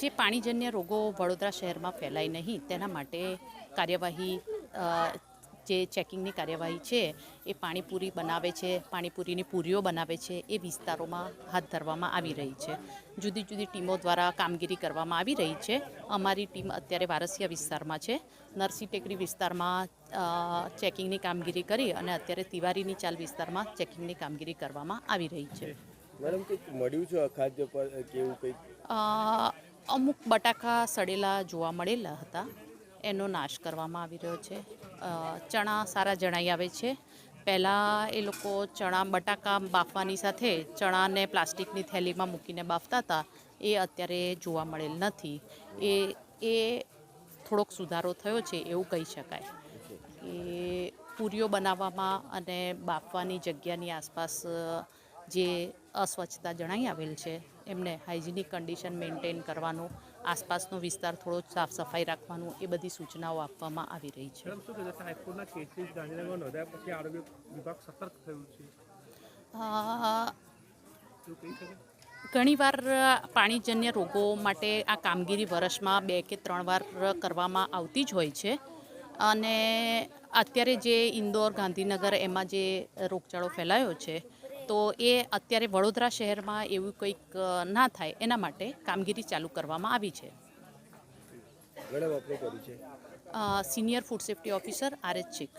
જે પાણીજન્ય રોગો વડોદરા શહેરમાં ફેલાય નહીં, તેના માટે કાર્યવાહી જે ચેકિંગની કાર્યવાહી છે, એ પાણીપુરી બનાવે છે, પાણીપુરીની પૂરીઓ બનાવે છે, એ વિસ્તારોમાં હાથ ધરવામાં આવી રહી છે. જુદી જુદી ટીમો દ્વારા કામગીરી કરવામાં આવી રહી છે. અમારી ટીમ અત્યારે વારસિયા વિસ્તારમાં છે. નરસિંહ ટેકરી વિસ્તારમાં ચેકિંગની કામગીરી કરી અને અત્યારે તિવારીની ચાલ વિસ્તારમાં ચેકિંગની કામગીરી કરવામાં આવી રહી છે. મેડમ, કંઈક મળ્યું છે અખાદ્ય પર કેવું કંઈક? અમુક બટાકા સડેલા જોવા મળેલા હતા. એનો નાશ કરવામાં આવી રહ્યો છે. ચણા સારા જણાઈ આવે છે. પહેલાં એ લોકો ચણા બટાકા બાફવાની સાથે ચણાને પ્લાસ્ટિકની થેલીમાં મૂકીને બાફતા હતા. એ અત્યારે જોવા મળેલ નથી. એ એ થોડોક સુધારો થયો છે, એવું કહી શકાય. કે પૂરીઓ બનાવવામાં અને બાફવાની જગ્યાની આસપાસ જે અસ્વચ્છતા જણાઈ આવેલ છે એમને હાઇજિનિક કન્ડિશન મેન્ટેન કરવાનું આસપાસનો વિસ્તાર થોડો સાફ સફાઈ રાખવાનું એ બધી સૂચનાઓ આપવામાં આવી રહી છે. ઘણીવાર પાણીજન્ય રોગો માટે આ કામગીરી વર્ષમાં બે કે ત્રણ વાર કરવામાં આવતી જ હોય છે. અને અત્યારે જે ઇન્દોર ગાંધીનગર એમાં જે રોગચાળો ફેલાયો છે તો એ અત્યારે વડોદરા શહેરમાં એવું કંઈક ના થાય એના માટે કામગીરી ચાલુ કરવામાં આવી છે. Senior food safety officer R H Sheikh.